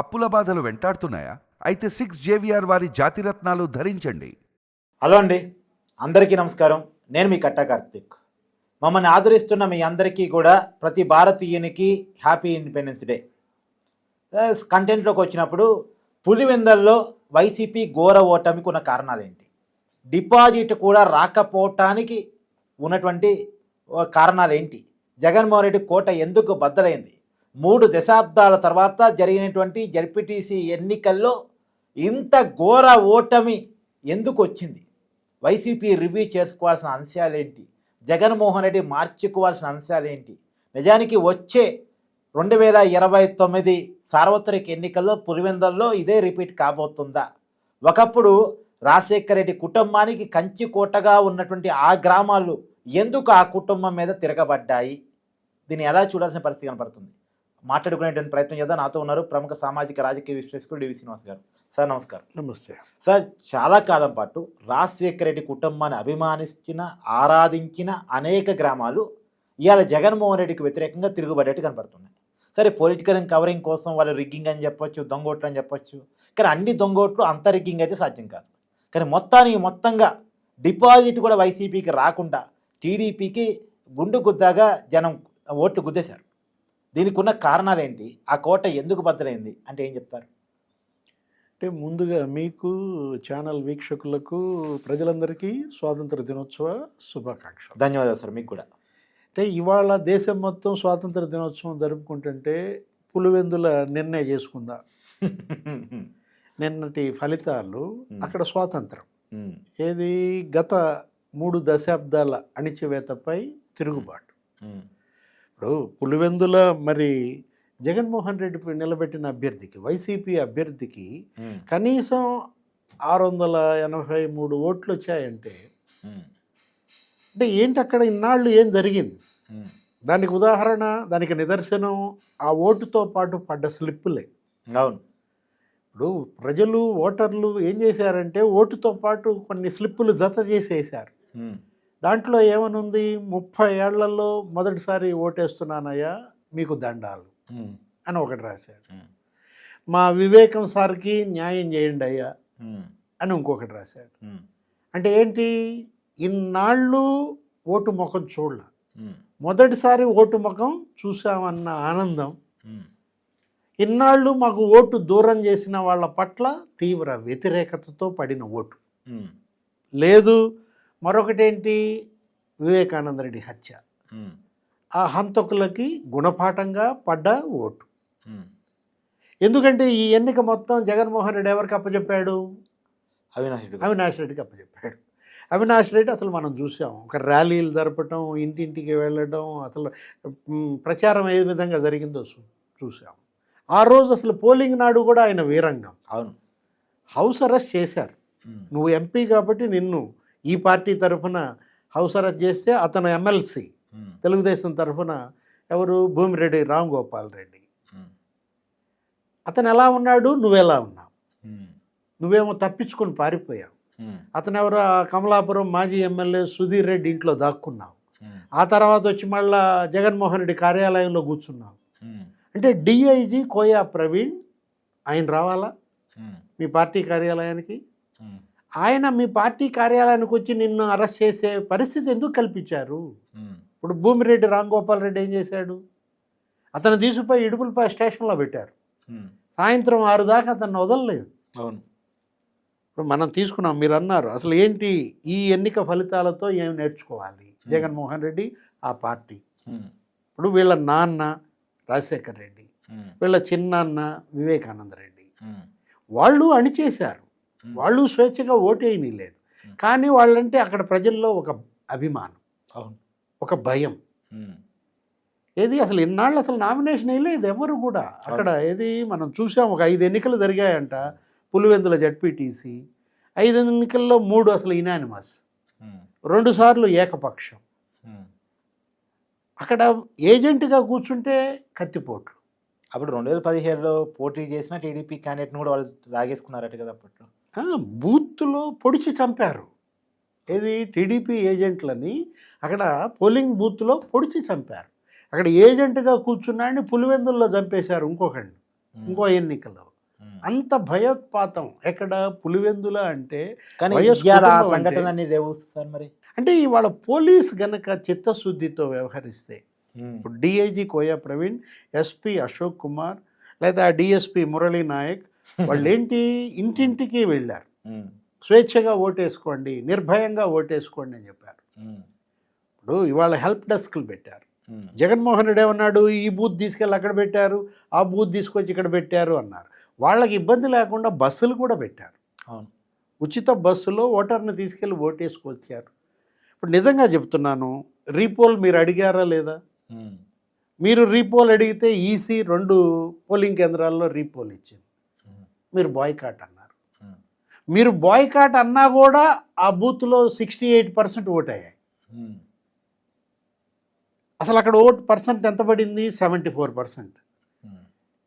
అప్పుల బాధలు వెంటాడుతున్నాయా? అయితే సిక్స్ జేవిఆర్ వారి జాతిరత్నాలు ధరించండి. హలో అండి. అందరికీ నమస్కారం. నేను మీ కట్టా కార్తిక్. మమ్మల్ని ఆదరిస్తున్న మీ అందరికీ కూడా ప్రతి భారతీయునికి హ్యాపీ ఇండిపెండెన్స్ డే. కంటెంట్లోకి వచ్చినప్పుడు పులివెందల్లో వైసీపీ ఘోర ఓటమికి ఉన్న కారణాలు ఏంటి డిపాజిట్ కూడా రాకపోవటానికి ఉన్నటువంటి కారణాలు ఏంటి జగన్మోహన్ రెడ్డి కోట ఎందుకు బద్దలైంది? మూడు దశాబ్దాల తర్వాత జరిగినటువంటి జడ్పీటీసీ ఎన్నికల్లో ఇంత ఘోర ఓటమి ఎందుకు వచ్చింది? వైసీపీ రివ్యూ చేసుకోవాల్సిన అంశాలు ఏంటి? జగన్మోహన్ రెడ్డి మార్చుకోవాల్సిన అంశాలు ఏంటి? నిజానికి వచ్చే రెండు వేల ఇరవై తొమ్మిది సార్వత్రిక ఎన్నికల్లో పులివెందల్లో ఇదే రిపీట్ కాబోతుందా? ఒకప్పుడు రాజశేఖర రెడ్డి కుటుంబానికి కంచి కోటగా ఉన్నటువంటి ఆ గ్రామాలు ఎందుకు ఆ కుటుంబం మీద తిరగబడ్డాయి? దీన్ని ఎలా చూడాల్సిన పరిస్థితి కనపడుతుంది? మాట్లాడుకునేటువంటి ప్రయత్నం చేద్దాం. నాతో ఉన్నారు ప్రముఖ సామాజిక రాజకీయ విశ్లేషకుడు డివి శ్రీనివాస్ గారు. సార్ నమస్కారం. నమస్తే. సార్ చాలా కాలం పాటు రాజశేఖర రెడ్డి కుటుంబాన్ని అభిమానించిన ఆరాధించిన అనేక గ్రామాలు ఇవాళ జగన్మోహన్ రెడ్డికి వ్యతిరేకంగా తిరుగుబడేట్టు కనపడుతున్నాయి. సరే పొలిటికల్ కవరింగ్ కోసం వాళ్ళు రిగ్గింగ్ అని చెప్పొచ్చు దొంగోట్లు అని చెప్పొచ్చు. కానీ అన్ని దొంగోట్లు అంత రిగ్గింగ్ అయితే సాధ్యం కాదు. కానీ మొత్తానికి మొత్తంగా డిపాజిట్ కూడా వైసీపీకి రాకుండా టీడీపీకి గుండు గుద్దాగా జనం ఓట్లు గుద్దేశారు. దీనికి ఉన్న కారణాలు ఏంటి ఆ కోట ఎందుకు బద్దలైంది? అంటే ఏం చెప్తారు? అంటే ముందుగా మీకు ఛానల్ వీక్షకులకు ప్రజలందరికీ స్వాతంత్ర దినోత్సవ శుభాకాంక్షలు. ధన్యవాదాలు సార్ మీకు కూడా. అంటే ఇవాళ దేశం మొత్తం స్వాతంత్ర దినోత్సవం జరుపుకుంటుంటే పులివెందుల నిర్ణయం చేసుకుందా? నిన్నటి ఫలితాలు అక్కడ స్వాతంత్రం. ఏది గత మూడు దశాబ్దాల అణిచివేతపై తిరుగుబాటు. ఇప్పుడు పులివెందుల మరి జగన్మోహన్ రెడ్డి నిలబెట్టిన అభ్యర్థికి వైసీపీ అభ్యర్థికి కనీసం ఆరు వందల ఎనభై మూడు ఓట్లు వచ్చాయంటే అంటే ఏంటి అక్కడ ఇన్నాళ్ళు ఏం జరిగింది. దానికి ఉదాహరణ దానికి నిదర్శనం ఆ ఓటుతో పాటు పడ్డ స్లిప్పులే. అవును. ఇప్పుడు ప్రజలు ఓటర్లు ఏం చేశారంటే ఓటుతో పాటు కొన్ని స్లిప్పులు జత చేసేసారు. దాంట్లో ఏమనుంది? ముప్పై ఏళ్ళలో మొదటిసారి ఓటేస్తున్నానయ్యా మీకు దండాలు అని ఒకటి రాశాడు. మా వివేకం సార్కి న్యాయం చేయండి అయ్యా అని ఇంకొకటి రాశాడు. అంటే ఏంటి? ఇన్నాళ్ళు ఓటు ముఖం చూడలే. మొదటిసారి ఓటు ముఖం చూసామన్న ఆనందం. ఇన్నాళ్ళు మాకు ఓటు దూరం చేసిన వాళ్ళ పట్ల తీవ్ర వ్యతిరేకతతో పడిన ఓటు. ఉమ్, లేదు మరొకటేంటి? వివేకానంద రెడ్డి హత్య. ఆ హంతకులకి గుణపాఠంగా పడ్డ ఓటు. ఎందుకంటే ఈ ఎన్నిక మొత్తం జగన్మోహన్ రెడ్డి ఎవరికి అప్పచెప్పాడు? అవినాష్ రెడ్డి. అవినాష్ రెడ్డికి అప్పచెప్పాడు. అవినాష్ రెడ్డి అసలు మనం చూసాం. ఒక ర్యాలీలు జరపటం ఇంటింటికి వెళ్ళడం అసలు ప్రచారం ఏ విధంగా జరిగిందో చూ- చూసాం. ఆ రోజు అసలు పోలింగ్ నాడు కూడా ఆయన వీరంగం. అవును. హౌస్ అరెస్ట్ చేశారు. నువ్వు ఎంపీ కాబట్టి నిన్ను ఈ పార్టీ తరఫున హౌస్ అరెస్ట్ చేస్తే అతను ఎమ్మెల్సీ ఉమ్, తెలుగుదేశం తరఫున ఎవరు? భూమిరెడ్డి రామ్ గోపాల్ రెడ్డి. ఉమ్, అతను ఎలా ఉన్నాడు? నువ్వెలా ఉన్నావు? ఉమ్, నువ్వేమో తప్పించుకొని పారిపోయావు. అతను ఎవరో కమలాపురం మాజీ ఎమ్మెల్యే సుధీర్ రెడ్డి ఇంట్లో దాక్కున్నావు. ఆ తర్వాత వచ్చి మళ్ళా జగన్మోహన్ రెడ్డి కార్యాలయంలో కూర్చున్నావు. అంటే డిఐజీ కోయా ప్రవీణ్? ఆయన రావాలా? మీ పార్టీ కార్యాలయానికి? ఆయన మీ పార్టీ కార్యాలయానికి వచ్చి నిన్ను అరెస్ట్ చేసే పరిస్థితి ఎందుకు కల్పించారు? ఇప్పుడు భూమిరెడ్డి రామ్ గోపాల్ రెడ్డి ఏం చేశాడు? అతను తీసుకుపోయి ఇడుపులపై స్టేషన్లో పెట్టారు. సాయంత్రం ఆరు దాకా అతన్ని వదలలేదు. అవును. ఇప్పుడు మనం తీసుకున్నాం మీరు అన్నారు. అసలు ఏంటి ఈ ఎన్నిక ఫలితాలతో ఏం నేర్చుకోవాలి? జగన్మోహన్ రెడ్డి ఆ పార్టీ. ఇప్పుడు వీళ్ళ నాన్న రాజశేఖర్ రెడ్డి వీళ్ళ చిన్నాన్న వివేకానంద రెడ్డి. వాళ్ళు అణిచేశారు. వాళ్ళు స్వేచ్ఛగా ఓటేయని లేదు కానీ వాళ్ళంటే అక్కడ ప్రజల్లో ఒక అభిమానం అవును. ఒక భయం. ఉమ్, ఏది అసలు ఇన్నాళ్ళు అసలు నామినేషన్ వేయలేదు ఎవరు కూడా? అక్కడ ఏది మనం చూసాం ఒక ఐదు ఎన్నికలు జరిగాయంట పులివెందుల జడ్పీటీసీ. ఐదు ఎన్నికల్లో మూడు అసలు ఇనానిమస్ ఉమ్, రెండు సార్లు ఏకపక్షం. అక్కడ ఏజెంట్గా కూర్చుంటే కత్తిపోట్లు. అప్పుడు రెండు వేల పదిహేడులో పోటీ చేసిన టీడీపీ క్యాండిడేట్ని కూడా వాళ్ళు లాగేసుకున్నారట కదా అప్పట్లో. ఆ, బూత్లో పొడిచి చంపారు. ఏది? టీడీపీ ఏజెంట్లని అక్కడ పోలింగ్ బూత్లో పొడిచి చంపారు. అక్కడ ఏజెంట్గా కూర్చున్నాడిని పులివెందుల్లో చంపేశారు ఇంకొకడిని ఇంకో ఎన్నికలో. అంత భయోత్పాతం. ఎక్కడ? పులివెందుల అంటే సంఘటన లేవు సార్ మరి. అంటే ఇవాళ పోలీస్ గనక చిత్తశుద్ధితో వ్యవహరిస్తే ఇప్పుడు డిఐజీ కోయా ప్రవీణ్ ఎస్పీ అశోక్ కుమార్ లేదా డిఎస్పి మురళీ నాయక్ వాళ్ళు ఏంటి ఇంటింటికి వెళ్ళారు. స్వేచ్ఛగా ఓటేసుకోండి నిర్భయంగా ఓటేసుకోండి అని చెప్పారు. ఇప్పుడు ఇవాళ హెల్ప్ డెస్క్లు పెట్టారు. జగన్మోహన్ రెడ్డి ఏమన్నాడు? ఈ బూత్ తీసుకెళ్ళి అక్కడ పెట్టారు ఆ బూత్ తీసుకొచ్చి ఇక్కడ పెట్టారు అన్నారు. వాళ్ళకి ఇబ్బంది లేకుండా బస్సులు కూడా పెట్టారు. అవును. ఉచిత బస్సులో ఓటర్ని తీసుకెళ్ళి ఓటేసుకొచ్చారు ఇప్పుడు నిజంగా చెప్తున్నాను రీపోల్ మీరు అడిగారా లేదా? మీరు రీపోల్ అడిగితే ఈసీ రెండు పోలింగ్ కేంద్రాల్లో రీపోల్ ఇచ్చింది. మీరు బాయ్కాట్ అన్నారు. మీరు బాయ్కాట్ అన్నా కూడా ఆ బూత్లో సిక్స్టీ ఎయిట్ పర్సెంట్ ఓట్ అయ్యాయి అసలు అక్కడ ఓట్ పర్సెంట్ ఎంత పడింది? Seventy four percent.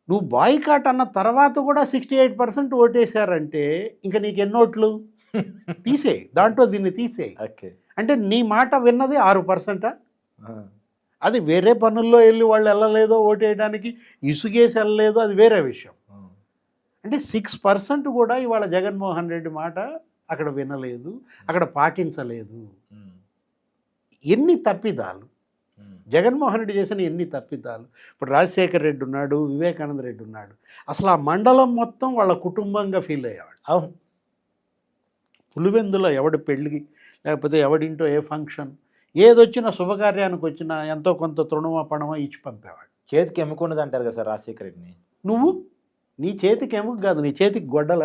నువ్వు బాయ్కాట్ అన్న తర్వాత కూడా సిక్స్టీ ఎయిట్ పర్సెంట్ ఓటేశారంటే ఇంకా నీకు ఎన్ని ఓట్లు? తీసేయి. దాంట్లో దీన్ని తీసేయి. ఓకే. అంటే నీ మాట విన్నది ఆరు పర్సెంటా? అది వేరే పనుల్లో వెళ్ళి వాళ్ళు వెళ్ళలేదో ఓటేయడానికి ఇసుగేసి వెళ్ళలేదో అది వేరే విషయం. అంటే సిక్స్ పర్సెంట్ కూడా ఇవాళ జగన్మోహన్ రెడ్డి మాట అక్కడ వినలేదు అక్కడ పాటించలేదు. ఎన్ని తప్పిదాలు? జగన్మోహన్ రెడ్డి చేసిన ఎన్ని తప్పిదాలు? ఇప్పుడు రాజశేఖర్ రెడ్డి ఉన్నాడు వివేకానంద రెడ్డి ఉన్నాడు. అసలు ఆ మండలం మొత్తం వాళ్ళ కుటుంబంగా ఫీల్ అయ్యేవాడు. అవును. పులివెందులో ఎవడి పెళ్ళికి లేకపోతే ఎవడింటో ఏ ఫంక్షన్ ఏదొచ్చినా శుభకార్యానికి వచ్చినా ఎంతో కొంత తృణమో పణమో ఇచ్చి పంపేవాడు. చేతికి ఎమ్ముకున్నది అంటారు కదా సార్ రాజశేఖర్ రెడ్డిని నువ్వు? నీ చేతికి ఏమో కాదు నీ చేతికి గొడ్డల?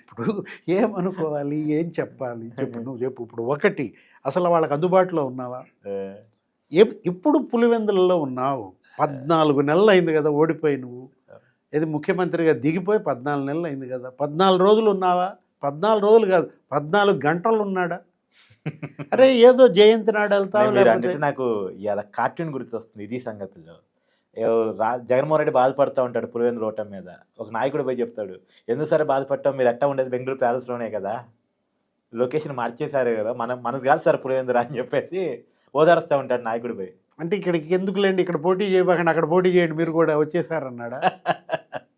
ఇప్పుడు ఏమనుకోవాలి? ఏం చెప్పాలి? చెప్పు నువ్వు చెప్పు. ఇప్పుడు ఒకటి అసలు వాళ్ళకి అందుబాటులో ఉన్నావా? ఇప్పుడు పులివెందులలో ఉన్నావు. పద్నాలుగు నెలలు అయింది కదా ఓడిపోయి నువ్వు. ఇది ముఖ్యమంత్రిగా దిగిపోయి పద్నాలుగు నెలలు అయింది కదా. పద్నాలుగు రోజులు ఉన్నావా? పద్నాలుగు రోజులు కాదు పద్నాలుగు గంటలు ఉన్నాడా? అరే ఏదో జయంతి నాడు వెళ్తావు అంటే నాకు ఇలా కార్టూన్ గుర్తొస్తుంది ఇది సంగతిలో జగన్మోహన్ రెడ్డి బాధపడతా ఉంటాడు పులివెందుల ఓటం మీద. ఒక నాయకుడు పోయి చెప్తాడు ఎందుకు సరే బాధపడటం మీరు ఎట్టా ఉండేది బెంగళూరు ప్యాలెస్లోనే కదా. లొకేషన్ మార్చేశారు కదా. మనం మనకు కాదు సార్ పులివెందులు అని చెప్పేసి ఓదారుస్తూ ఉంటాడు నాయకుడు పోయి. అంటే ఇక్కడికి ఎందుకులేండి? ఇక్కడ పోటీ చేయబాకండి అక్కడ పోటీ చేయండి మీరు కూడా వచ్చేసారన్నాడా?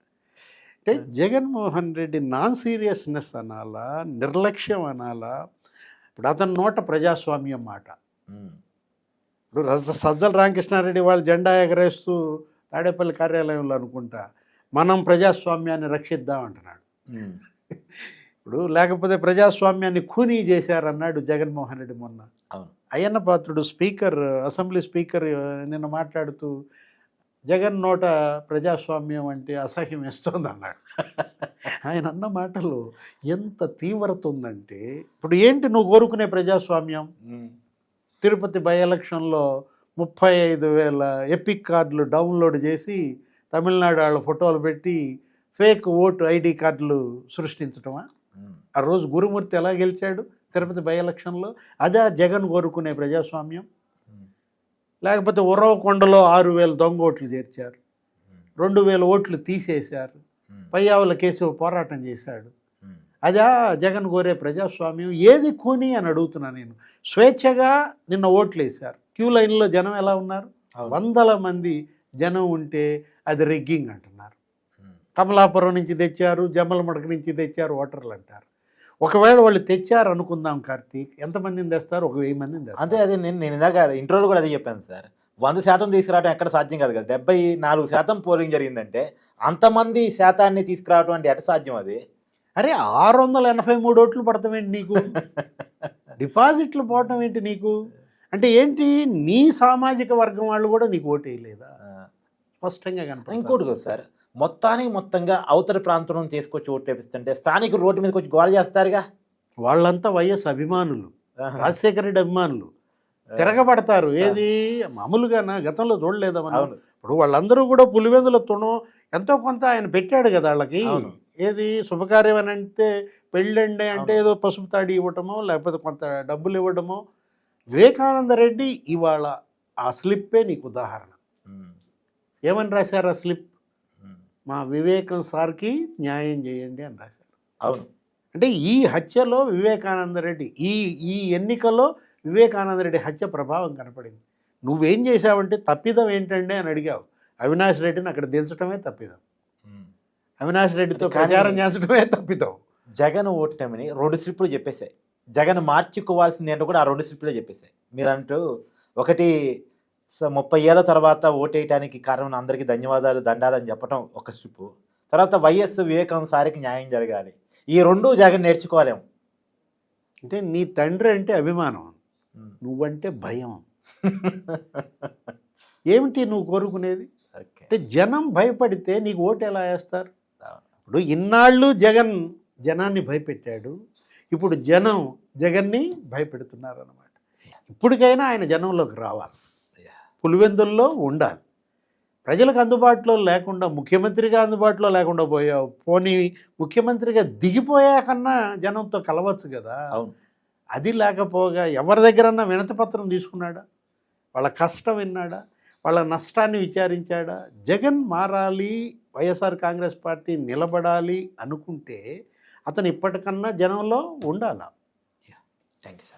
అంటే జగన్మోహన్ రెడ్డి నాన్ సీరియస్నెస్ అనాలా నిర్లక్ష్యం అనాలా ఇప్పుడు అతని నోట ప్రజాస్వామ్యం మాట. ఇప్పుడు సజ్జల రామకృష్ణారెడ్డి వాళ్ళు జెండా ఎగరేస్తూ తాడేపల్లి కార్యాలయంలో అనుకుంటా మనం ప్రజాస్వామ్యాన్ని రక్షిద్దాం అంటున్నాడు. ఇప్పుడు లేకపోతే ప్రజాస్వామ్యాన్ని ఖూనీ చేశారన్నాడు జగన్మోహన్ రెడ్డి మొన్న Ayyanna Patrudu speaker assembly speaker నిన్న మాట్లాడుతూ జగన్ నోట ప్రజాస్వామ్యం అంటే అసహ్యం వేస్తోంది అన్నాడు ఆయన అన్న మాటలు ఎంత తీవ్రత ఉందంటే ఇప్పుడు ఏంటి నువ్వు కోరుకునే ప్రజాస్వామ్యం. తిరుపతి బై ఎలక్షన్లో ముప్పై ఐదు వేల ఎపిక్ కార్డులు డౌన్లోడ్ చేసి తమిళనాడు వాళ్ళ ఫోటోలు పెట్టి ఫేక్ ఓటు ఐడి కార్డులు సృష్టించటమా. ఆ రోజు గురుమూర్తి ఎలా గెలిచాడు తిరుపతి బై ఎలక్షన్లో అదే జగన్ కోరుకునే ప్రజాస్వామ్యం. లేకపోతే ఉరవకొండలో ఆరు వేల దొంగ ఓట్లు చేర్చారు. రెండు వేల ఓట్లు తీసేశారు. పయ్యావుల కేసు పోరాటం చేశాడు. అదా జగన్ కోరే ప్రజాస్వామ్యం ఏది కూని అని అడుగుతున్నా నేను స్వేచ్ఛగా నిన్న ఓట్లు వేశారు క్యూ లైన్లో జనం ఎలా ఉన్నారు. వందల మంది జనం ఉంటే అది రెగ్గింగ్ అంటున్నారు. కమలాపురం నుంచి తెచ్చారు జమ్మలమడక నుంచి తెచ్చారు ఓటర్లు అంటారు ఒకవేళ వాళ్ళు తెచ్చారు అనుకుందాం కార్తీక్ ఎంతమందిని తెస్తారు? ఒక వెయ్యి మందిని తెస్తారు. అంతే అదే నేను నేను ఇందాక ఇంట్రోలో కూడా అదే చెప్పాను సార్. వంద శాతం తీసుకురావడం ఎక్కడ సాధ్యం కాదు కదా. డెబ్బై నాలుగు శాతం పోలింగ్ జరిగిందంటే అంతమంది శాతాన్ని తీసుకురావడం అంటే ఎట సాధ్యం అది? అరే ఆరు వందల ఎనభై మూడు ఓట్లు పడతామేంటి నీకు? డిపాజిట్లు పోవటం ఏంటి నీకు? అంటే ఏంటి? నీ సామాజిక వర్గం వాళ్ళు కూడా నీకు ఓటు వేయలేదా? స్పష్టంగా కనపడుతుంది. ఇంకోటి కూడా సార్ మొత్తానికి మొత్తంగా అవతల ప్రాంతం తీసుకొచ్చి ఓటు వేపిస్తుంటే స్థానికులు రోడ్డు మీదకి వచ్చి గోల చేస్తారుగా? వాళ్ళంతా వైఎస్ అభిమానులు. రాజశేఖర రెడ్డి అభిమానులు. తిరగబడతారు. ఏది? మామూలుగానా గతంలో చూడలేదా మనం? ఇప్పుడు వాళ్ళందరూ కూడా పులివెందుల తుణం ఎంతో కొంత ఆయన పెట్టాడు కదా వాళ్ళకి. ఏది? శుభకార్యం అని అంటే పెళ్ళండి అంటే. ఏదో పసుపు తాడి ఇవ్వటమో లేకపోతే కొంత డబ్బులు ఇవ్వడమో వివేకానంద రెడ్డి ఇవాళ ఆ స్లిప్పే నీకు ఉదాహరణ. ఏమని రాశారు ఆ స్లిప్. మా వివేకం సార్కి న్యాయం చేయండి అని రాశారు. అవును. అంటే ఈ హత్యలో వివేకానంద రెడ్డి ఈ ఈ ఎన్నికలో వివేకానంద రెడ్డి హత్య ప్రభావం కనపడింది. నువ్వేం చేశావంటే తప్పిదం ఏంటండి అని అడిగావు. అవినాష్ రెడ్డిని అక్కడ దించడమే తప్పిదం. అవినాష్ రెడ్డితో ప్రచారం చేసడమే తప్పితం జగన్ ఓటమిని రెండు స్లిప్పులు చెప్పేశాయి. జగన్ మార్చుకోవాల్సింది ఏంటో కూడా ఆ రెండు స్లిప్పులే చెప్పేశాయి. మీరు అంటూ ఒకటి ముప్పై ఏళ్ళ తర్వాత ఓటేయటానికి కారణం అందరికీ ధన్యవాదాలు దండాలని చెప్పడం ఒక స్లిప్పు తర్వాత వైఎస్ వివేకానంద సారికి న్యాయం జరగాలి. ఈ రెండు జగన్ నేర్చుకోలేము అంటే నీ తండ్రి అంటే అభిమానం. నువ్వంటే భయం. ఏమిటి నువ్వు కోరుకునేది? అంటే జనం భయపడితే నీకు ఓటు ఎలా వేస్తారు? ఇప్పుడు ఇన్నాళ్ళు జగన్ జనాన్ని భయపెట్టాడు. ఇప్పుడు జనం జగన్ని భయపెడుతున్నారు అనమాట ఇప్పటికైనా ఆయన జనంలోకి రావాలి. పులివెందుల్లో ఉండాలి. ప్రజలకు అందుబాటులో లేకుండా ముఖ్యమంత్రిగా అందుబాటులో లేకుండా పోయావు పోనీ ముఖ్యమంత్రిగా దిగిపోయాకన్నా జనంతో కలవచ్చు కదా. అవును. అది లేకపోగా ఎవరి దగ్గరన్నా వినతిపత్రం తీసుకున్నాడా? వాళ్ళ కష్టం విన్నాడా? వాళ్ళ నష్టాన్ని విచారించాడా? జగన్ మారాలి వైఎస్ఆర్ కాంగ్రెస్ పార్టీ నిలబడాలి అనుకుంటే అతను ఇప్పటికన్నా జనంలో ఉండాలా? Thank you sir.